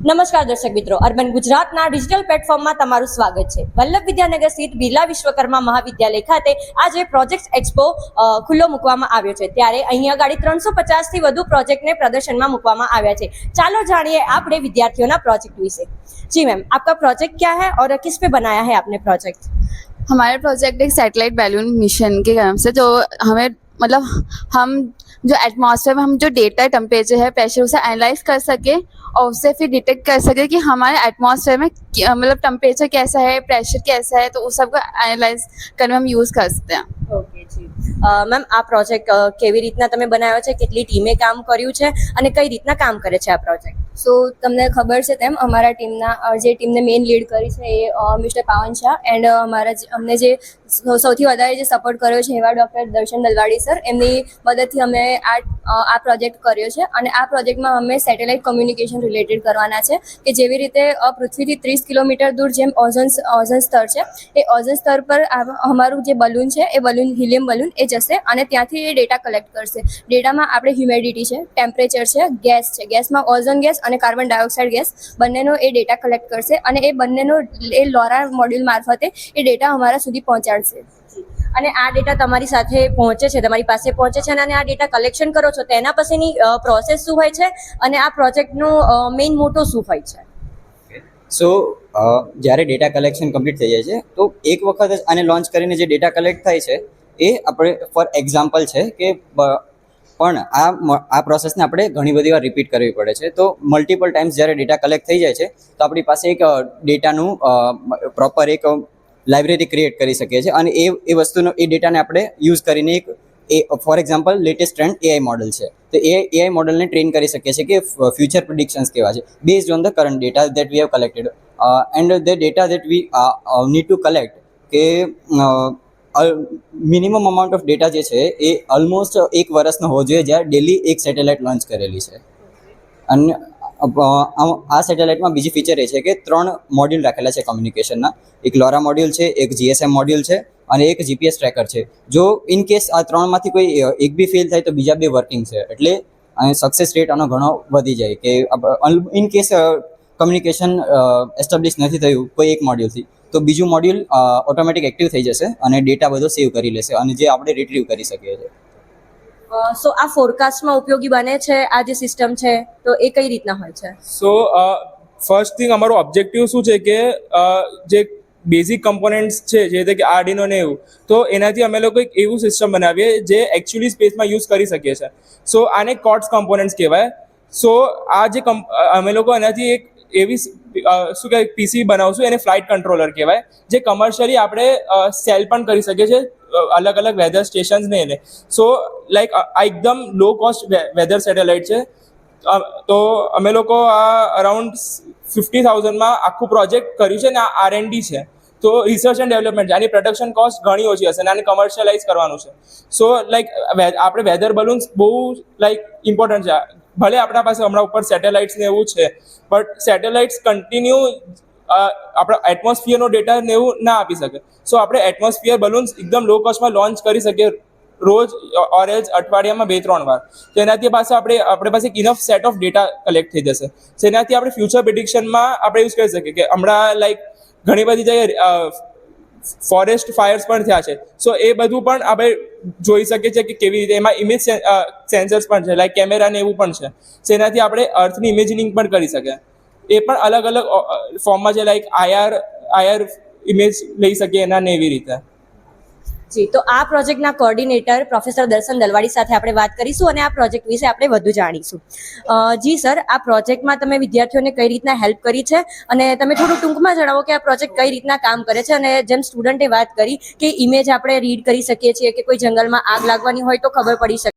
નમસ્કાર દર્શક મિત્રો અર્બન ગુજરાતના ડિજિટલ પ્લેટફોર્મમાં તમારું સ્વાગત છે વલ્લભ વિદ્યાનગર સ્થિત બિરલા વિશ્વકર્મા મહાવિદ્યાલય ખાતે આજે પ્રોજેક્ટ એક્સપો અ, ખુલ્લો મૂકવામાં આવ્યો છે ત્યારે અહીંયા ગાડી ત્રણસો પચાસથી વધુ પ્રોજેક્ટને પ્રદર્શનમાં મૂકવામાં આવ્યા છે ચાલો જાણીએ આપણે વિદ્યાર્થીઓના પ્રોજેક્ટ વિશે જી मैम आपका प्रोजेक्ट क्या है और किस पे बनाया है आपने प्रोजेक्ट हमारा प्रोजेक्ट एक सैटेलाइट बैलून मिशन के नाम से जो हमें मतलब हम जो एटमॉस्फेयर में हम जो डेटा टेम्परेचर है प्रेशर उसे एनालाइज कर सके और उससे फिर डिटेक्ट कर सके कि हमारे एटमॉस्फेयर में क्या- मतलब टेम्परेचर कैसा है प्रेशर कैसा है तो उस सबको एनालाइज करने में हम यूज़ कर सकते हैं ઓકે જી મેમ આ પ્રોજેક્ટ કેવી રીતના તમે બનાવ્યો છે કેટલી ટીમે કામ કર્યું છે અને કઈ રીતના કામ કરે છે આ પ્રોજેક્ટ સો તમને ખબર છે તેમ અમારા ટીમના અ, જે ટીમને મેઇન લીડ કરી છે એ મિસ્ટર પાવન શાહ એન્ડ અમારા જે- અમને જે સૌ- સૌથી વધારે જે સપોર્ટ કર્યો છે એવા ડૉક્ટર દર્શન દલવાડી સર એમની મદદથી અમે આ આ પ્રોજેક્ટ કર્યો છે અને આ પ્રોજેક્ટમાં અમે સેટેલાઇટ કોમ્યુનિકેશન રિલેટેડ કરવાના છે કે જેવી રીતે પૃથ્વીથી ત્રીસ કિલોમીટર દૂર જેમ ઓઝોન ઓઝન સ્તર છે, એ ઓઝોન સ્તર પર અમારું જે બલૂન છે, એ બલૂન હિલિયમ બલૂન એ જશે અને ત્યાંથી એ ડેટા કલેક્ટ કરશે. ડેટામાં આપણે હ્યુમિડિટી છે ટેમ્પરેચર છે ગેસ છે ગેસમાં ઓઝોન ગેસ અને કાર્બન ડાયોક્સાઇડ ગેસ બંનેનો એ ડેટા કલેક્ટ કરશે અને એ બંનેનો, એ લોરા મોડ્યુલ મારફતે એ ડેટા અમારા સુધી પહોંચાડશે. અને આ ડેટા તમારી સાથે પહોંચે છે, તમારી પાસે પહોંચે છે અને આ ડેટા કલેક્શન કરો છો, તેના પછીની પ્રોસેસ શું હોય છે અને આ પ્રોજેક્ટનું મેઇન મોટો શું હોય છે? સો જ્યારે ડેટા કલેક્શન કમ્પ્લીટ થઈ જાય છે, તો એક વખત જ આને લોન્ચ કરીને જે ડેટા કલેક્ટ થાય છે, એ આપણે ફોર એક્ઝામ્પલ છે કે પણ આ આ પ્રોસેસને આપણે ઘણી બધી વાર રિપીટ કરવી પડે છે. તો મલ્ટિપલ ટાઈમ્સ જ્યારે ડેટા કલેક્ટ થઈ જાય છે, તો આપણી પાસે એક ડેટાનું પ્રોપર એક લાઇબ્રેરી ક્રિએટ કરી શકીએ છીએ અને એ એ વસ્તુનો, એ ડેટાને આપણે યુઝ કરીને એક એ, for example, latest trend AI model છે. તો એ એઆઈ મોડલને ટ્રેન કરી શકીએ છીએ કે ફ્યુચર પ્રિડિક્શન્સ કેવા છે. Based on the current data that we have collected and the data that we need to collect કે મિનિમમ અમાઉન્ટ ઓફ ડેટા જે છે, એ ઓલમોસ્ટ એક વર્ષનો હોવો જોઈએ જ્યારે ડેલી એક સેટેલાઇટ લોન્ચ કરેલી છે. અને આ- સેટેલાઇટમાં બીજી ફીચર એ છે કે ત્રણ મોડ્યુલ રાખેલા છે કમ્યુનિકેશનના એક લોરા મોડ્યુલ છે, એક જીએસએમ મોડ્યુલ છે અને એક જીપીએસ ટ્રેકર છે. જો ઇન કેસ આ ત્રણમાંથી કોઈ એક બી ફેલ થાય તો બીજા બે વર્કિંગ છે. એટલે સક્સેસ રેટ આનો ઘણો વધી જાય કે ઇન કેસ કમ્યુનિકેશન એસ્ટાબ્લિશ નથી થયું કોઈ એક મોડ્યુલથી તો બીજું મોડ્યુલ ઓટોમેટિક એક્ટિવ થઈ જશે અને ડેટા બધો સેવ કરી લેશે અને જે આપણે રિટ્રીવ કરી શકીએ છીએ. સો આ ફોરકાસ્ટમાં ઉપયોગી બને છે? આ જે સિસ્ટમ છે, તો એ કઈ રીતના હોય છે? સો ફર્સ્ટ થિંગ અમારો ઓબ્જેક્ટિવ શું છે કે જે બેઝિક કમ્પોનન્ટ્સ છે, જે રીતે કે આરડીનો ને એવું, તો એનાથી અમે લોકો એક એવું સિસ્ટમ બનાવીએ જે એકચ્યુઅલી સ્પેસમાં યુઝ કરી શકીએ છીએ સો આને કોટ્સ કમ્પોનન્ટ્સ કહેવાય. સો આ જે અમે લોકો એનાથી એક એવી શું કહેવાય પીસી બનાવશું, એને ફ્લાઇટ કંટ્રોલર કહેવાય, જે કમર્શિયલી આપણે સેલ પણ કરી શકીએ છીએ. અલગ અલગ વેધર સ્ટેશન્સને એને. સો લાઈક આ એકદમ લો કોસ્ટ વેધર સેટેલાઇટ છે. તો અમે લોકો આ અરાઉન્ડ ફિફ્ટી થાઉઝન્ડમાં આખું પ્રોજેક્ટ કર્યું છે ને આ આર ડી છે. તો રિસર્ચ એન્ડ ડેવલપમેન્ટ છે. આની પ્રોડક્શન કોસ્ટ ઘણી ઓછી હશે અને આને કમર્શિયલાઇઝ કરવાનું છે. સો લાઈક આપણે વેધર બલૂન્સ બહુ લાઈક ઇમ્પોર્ટન્ટ છે. ભલે આપણા પાસે હમણાં ઉપર સેટેલાઇટ્સ ને એવું છે બટ સેટેલાઇટ્સ કન્ટિન્યુ આપણા એટમોસ્ફિયરનો ડેટા ને એવું ના આપી શકે. સો આપણે એટમોસ્ફિયર બલૂન્સ એકદમ લો કોસ્ટમાં લોન્ચ કરી શકીએ રોજ ઓરેજ અઠવાડિયામાં બે, ત્રણ વાર. તો એનાથી પાસે આપણે આપણે પાસે enough set of data collect થઈ જશે. તો એનાથી આપણે ફ્યુચર પ્રિડિક્શનમાં આપણે યુઝ કરી શકીએ કે હમણાં લાઈક ઘણી બધી જગ્યાએ ફોરેસ્ટ ફાયર્સ પણ થયા છે. સો એ બધું પણ આપણે જોઈ શકીએ છીએ કે કેવી રીતે એમાં ઇમેજ સેન્સર્સ પણ છે લાઈક કેમેરા ને એવું પણ છે. જેનાથી આપણે અર્થની ઇમેજિનિંગ પણ કરી શકીએ. એ પણ અલગ અલગ ફોર્મમાં છે લાઈક આઈઆર આઈઆર ઇમેજ લઈ શકીએ એના ને એવી રીતે. જી, તો આ પ્રોજેક્ટના કોર્ડિનેટર પ્રોફેસર દર્શન દલવાડી સાથે આપણે વાત કરીશું અને આ પ્રોજેક્ટ વિશે આપણે વધુ જાણીશું. જી સર, આ પ્રોજેક્ટમાં તમે વિદ્યાર્થીઓને કઈ રીતના હેલ્પ કરી છે? અને તમે થોડું ટૂંકમાં જણાવો કે આ પ્રોજેક્ટ કઈ રીતના કામ કરે છે? અને જેમ સ્ટુડન્ટે વાત કરી કે ઇમેજ આપણે રીડ કરી શકીએ છીએ કે કોઈ જંગલમાં આગ લાગવાની હોય તો ખબર પડી શકે